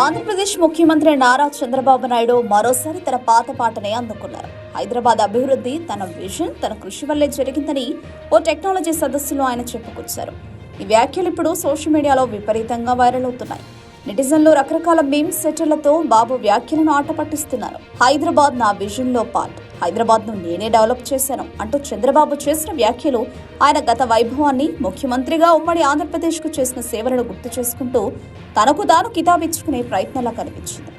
ఆంధ్రప్రదేశ్ ముఖ్యమంత్రి నారా చంద్రబాబు నాయుడు మరోసారి తన పాత పాటనే అందుకున్నారు. హైదరాబాద్ అభివృద్ధి తన విజన్ తన కృషి వల్లే జరిగిందని ఓ టెక్నాలజీ సదస్సులో ఆయన చెప్పుకొచ్చారు. ఈ వ్యాఖ్యలు ఇప్పుడు సోషల్ మీడియాలో విపరీతంగా వైరల్ అవుతున్నాయి. నెటిజన్లు రకరకాల మీమ్ సెటర్లతో బాబు వ్యాఖ్యలను ఆట పట్టిస్తున్నారు. హైదరాబాద్ నా విజన్లో పార్ట్. హైదరాబాద్ను నేనే డెవలప్ చేశాను అంటూ చంద్రబాబు చేసిన వ్యాఖ్యలు ఆయన గత వైభవాన్ని ముఖ్యమంత్రిగా ఉమ్మడి ఆంధ్రప్రదేశ్కు చేసిన సేవలను గుర్తు చేసుకుంటూ తనకు తాను కితాబిచ్చుకునే ప్రయత్నంలా కనిపించింది.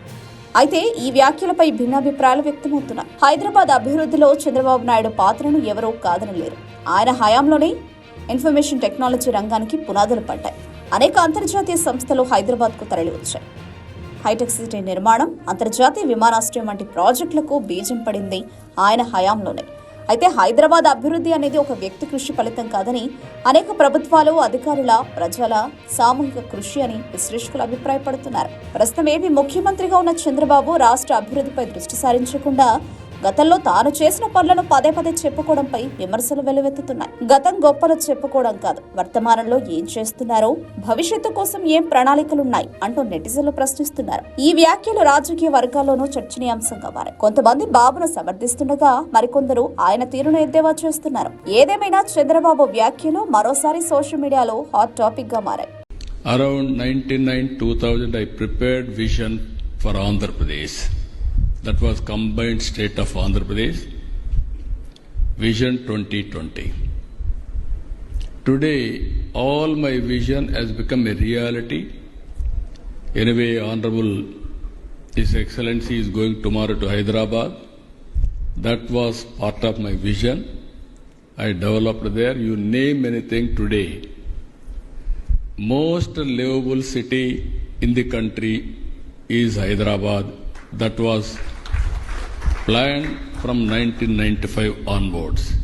అయితే ఈ వ్యాఖ్యలపై భిన్నాభిప్రాయాలు వ్యక్తమవుతున్నాయి. హైదరాబాద్ అభివృద్ధిలో చంద్రబాబు నాయుడు పాత్రను ఎవరూ కాదనలేరు. ఆయన హయాంలోనే ఇన్ఫర్మేషన్ టెక్నాలజీ రంగానికి పునాదులు పడ్డాయి. అనేక అంతర్జాతీయ సంస్థలు హైదరాబాద్కు తరలివచ్చాయి. హైటెక్ సిటీ నిర్మాణం అంతర్జాతీయ విమానాశ్రయం వంటి ప్రాజెక్టులకు బీజం పడింది ఆయన హయాంలోనే. అయితే హైదరాబాద్ అభివృద్ధి అనేది ఒక వ్యక్తి కృషి ఫలితం కాదని అనేక ప్రభుత్వాలు అధికారుల ప్రజల సామూహిక కృషి అని విశ్లేషకులు అభిప్రాయపడుతున్నారు. ప్రస్తుతం ఏపీ ముఖ్యమంత్రిగా ఉన్న చంద్రబాబు రాష్ట్ర అభివృద్ధిపై దృష్టి సారించకుండా గతంలో తాను చేసిన పనులను పదే పదే చెప్పుకోవడంపై విమర్శలు వెలువెత్తుతున్నాయి. గతం గొప్పలు చెప్పుకోవడం కాదు. వర్తమానంలో ఏం చేస్తున్నారో భవిష్యత్తు కోసం ఏం ప్రణాళికలున్నాయి అంటూ నెటిజన్లు ప్రశ్నిస్తున్నారు. ఈ వ్యాఖ్యలు రాజకీయ వర్గాల్లోనూ చర్చనీయాంశంగా మారాయి. కొంతమంది బాబును సమర్థిస్తుండగా మరికొందరు ఆయన తీరును ఎద్దేవా చేస్తున్నారు. ఏదేమైనా చంద్రబాబు వ్యాఖ్యలు మరోసారి సోషల్ మీడియాలో హాట్ టాపిక్గా మారాయి. Around 99 2000, I prepared vision for Andhra Pradesh. That was combined state of Andhra Pradesh. Vision 2020. Today, all my vision has become a reality. Anyway, Honorable His Excellency is going tomorrow to Hyderabad. That was part of my vision. I developed there. You name anything today most livable city in the country is Hyderabad. That was planned from 1995 onwards.